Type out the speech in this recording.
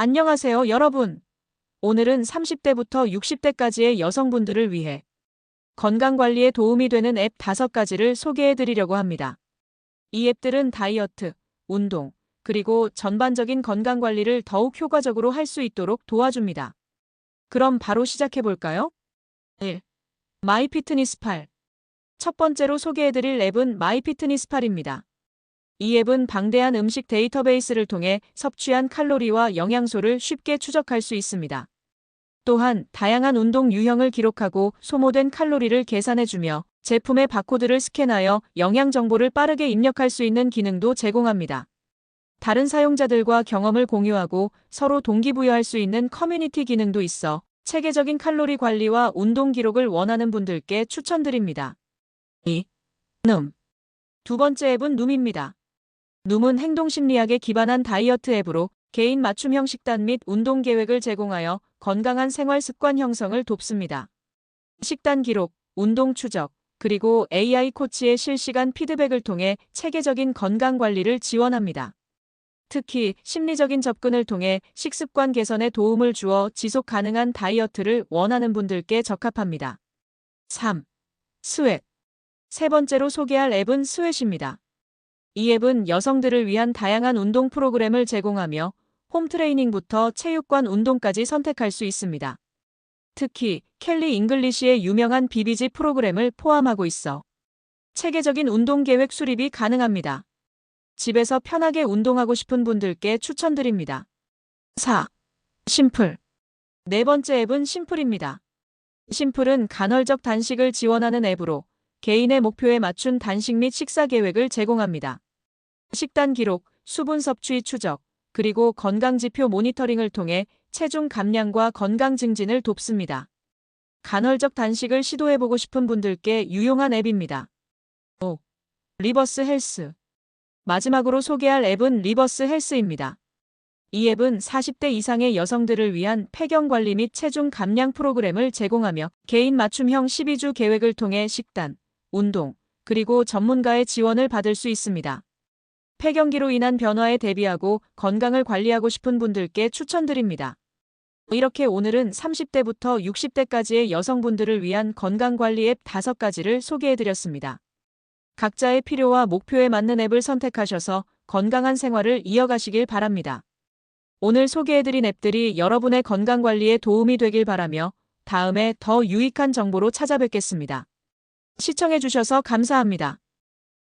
안녕하세요, 여러분. 오늘은 30대부터 60대까지의 여성분들을 위해 건강관리에 도움이 되는 앱 5가지를 소개해 드리려고 합니다. 이 앱들은 다이어트, 운동, 그리고 전반적인 건강관리를 더욱 효과적으로 할 수 있도록 도와줍니다. 그럼 바로 시작해 볼까요? 1. 마이피트니스팔. 첫 번째로 소개해 드릴 앱은 마이피트니스팔입니다. 이 앱은 방대한 음식 데이터베이스를 통해 섭취한 칼로리와 영양소를 쉽게 추적할 수 있습니다. 또한 다양한 운동 유형을 기록하고 소모된 칼로리를 계산해주며 제품의 바코드를 스캔하여 영양 정보를 빠르게 입력할 수 있는 기능도 제공합니다. 다른 사용자들과 경험을 공유하고 서로 동기부여할 수 있는 커뮤니티 기능도 있어 체계적인 칼로리 관리와 운동 기록을 원하는 분들께 추천드립니다. 2. 눔. 두 번째 앱은 눔입니다. 눔은 행동심리학에 기반한 다이어트 앱으로 개인 맞춤형 식단 및 운동 계획을 제공하여 건강한 생활 습관 형성을 돕습니다. 식단 기록, 운동 추적, 그리고 AI 코치의 실시간 피드백을 통해 체계적인 건강 관리를 지원합니다. 특히 심리적인 접근을 통해 식습관 개선에 도움을 주어 지속 가능한 다이어트를 원하는 분들께 적합합니다. 3. 스웨트. 세 번째로 소개할 앱은 스웨트입니다. 이 앱은 여성들을 위한 다양한 운동 프로그램을 제공하며 홈트레이닝부터 체육관 운동까지 선택할 수 있습니다. 특히 켈리 잉글리시의 유명한 비비지 프로그램을 포함하고 있어 체계적인 운동 계획 수립이 가능합니다. 집에서 편하게 운동하고 싶은 분들께 추천드립니다. 4. 심플. 네 번째 앱은 심플입니다. 심플은 간헐적 단식을 지원하는 앱으로 개인의 목표에 맞춘 단식 및 식사 계획을 제공합니다. 식단 기록, 수분 섭취 추적, 그리고 건강지표 모니터링을 통해 체중 감량과 건강 증진을 돕습니다. 간헐적 단식을 시도해보고 싶은 분들께 유용한 앱입니다. 5. 리버스 헬스. 마지막으로 소개할 앱은 리버스 헬스입니다. 이 앱은 40대 이상의 여성들을 위한 폐경 관리 및 체중 감량 프로그램을 제공하며 개인 맞춤형 12주 계획을 통해 식단, 운동, 그리고 전문가의 지원을 받을 수 있습니다. 폐경기로 인한 변화에 대비하고 건강을 관리하고 싶은 분들께 추천드립니다. 이렇게 오늘은 30대부터 60대까지의 여성분들을 위한 건강관리 앱 5가지를 소개해드렸습니다. 각자의 필요와 목표에 맞는 앱을 선택하셔서 건강한 생활을 이어가시길 바랍니다. 오늘 소개해드린 앱들이 여러분의 건강관리에 도움이 되길 바라며 다음에 더 유익한 정보로 찾아뵙겠습니다. 시청해주셔서 감사합니다.